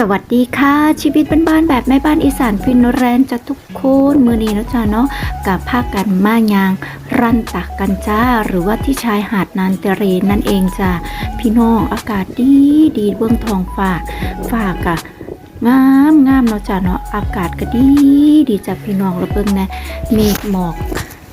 สวัสดีค่ะ ชีวิตบ้านๆแบบแม่บ้านอีสานฟินแรนจะทุกคนมือนี้นะจ๊ะเนาะกับภาคกันมายาง รันตักกันจ้า หรือว่าที่ชายหาดนานเตเรนนั่นเองจ้ะพี่น้องอากาศดีดีเบื้องทองฝากฝากอะงามงามเนาะจ้ะเนาะอากาศก็ดีดีจ้ะพี่น้องระเบิงนะเมฆหมอก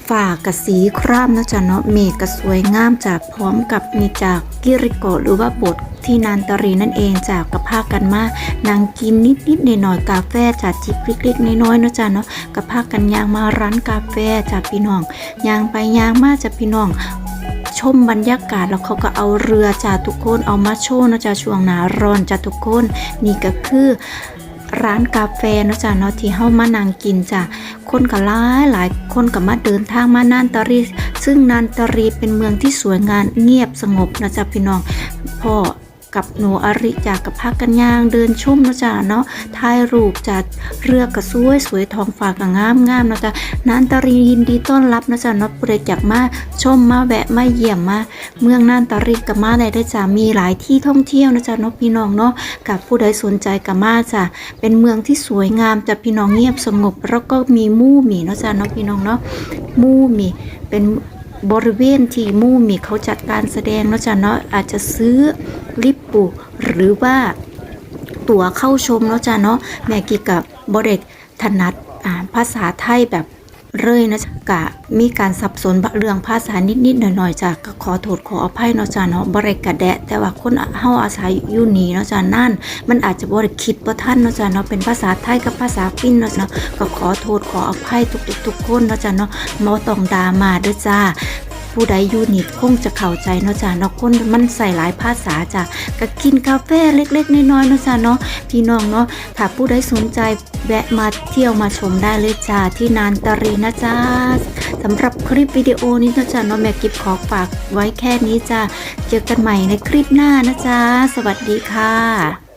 ฝ่ากับสีครามนะจ๊ะเนาะเมฆก็สวยงามจากพร้อมกับมีจากกิริโกหรือว่าบทที่นานตรีนั่นเองจากกับภาคกันมานางกินนิดนิดๆหน่อยหน่อยๆกาแฟจากจิบเล็กๆน้อยๆเนาะจ๊ะเนาะกับภาคกันยางมาร้านกาแฟจากพี่น้องยางไปยางมาจากพี่น้องชมบรรยากาศแล้วเขาก็เอาเรือจากทุกคนเอามาโชว์นะจ๊ะช่วงหนาร้อนจากทุกคน นี่ก็คือ ร้านกาแฟเนาะจ้ะเนาะที่เฮามานั่งกินจ้ะคนก็หลายหลายคนก็มาเดินทางมานานตารีซึ่งนานตารีเป็นเมืองที่สวยงามเงียบสงบนะจ๊ะพี่น้องพ่อ กับหนูอริจากกับพักกันย่างเดินชมนะจ๊ะเนาะถ่ายรูปจากเรือกระสวยสวยทองฟ้าก็งามงามนะจ๊ะนานตรียินดีต้อนรับนะจ๊ะเนาะผู้ใดอยากมาชมมาแวะมาเยี่ยมมา เมืองนานตรีกับมาได้ได้จ้ะมีหลายที่ท่องเที่ยวนะจ๊ะเนาะพี่น้องเนาะกับผู้ใดสนใจกับมาจ้ะเป็นเมืองที่สวยงามจะพี่น้องเงียบสงบ แล้วก็มีมู่หมีเนาะจ้ะเนาะพี่น้องเนาะมู่หมีเป็น บริเวณที่มู่มีเขาจัดการแสดงนะจ้ะเนาะอาจจะซื้อลิปปูหรือว่าตั๋วเข้าชมนะจ้ะเนาะแม่กิกับบริถนัดภาษาไทยแบบ เลยนะจ๊ะกะมีการสับสนเรื่องภาษานิดๆหน่อยๆจ้ะก็ขอโทษขออภัยเนาะจ้ะเนาะบริกระแดะ แต่ว่าคนเฮาอาศัยอยู่นี่เนาะจ้ะนั่น มันอาจจะบริคิดว่าท่านเนาะจ้ะเนาะเป็นภาษาไทยกับภาษาฟินเนาะจ้ะเนาะก็ขอโทษขออภัยทุกๆทุกคนเนาะจ้ะเนาะบ่ต้องดามาด้วยจ้า ผู้ใดอยู่นี่คงจะเข้าใจเนาะจ้ะเนาะคนมันใส่หลายภาษาจ้ะก็กินกาแฟเล็ก ๆน้อยๆเนาะจ้ะเนาะพี่น้องเนาะถ้าผู้ใดสนใจแวะมาเที่ยวมาชมได้เลยจ้าที่นานตารีนะจ้าสำหรับคลิปวิดีโอนี้นะจ๊ะเนาะแม่กิฟขอฝากไว้แค่นี้จ้าเจอกันใหม่ในคลิปหน้านะจ้าสวัสดีค่ะ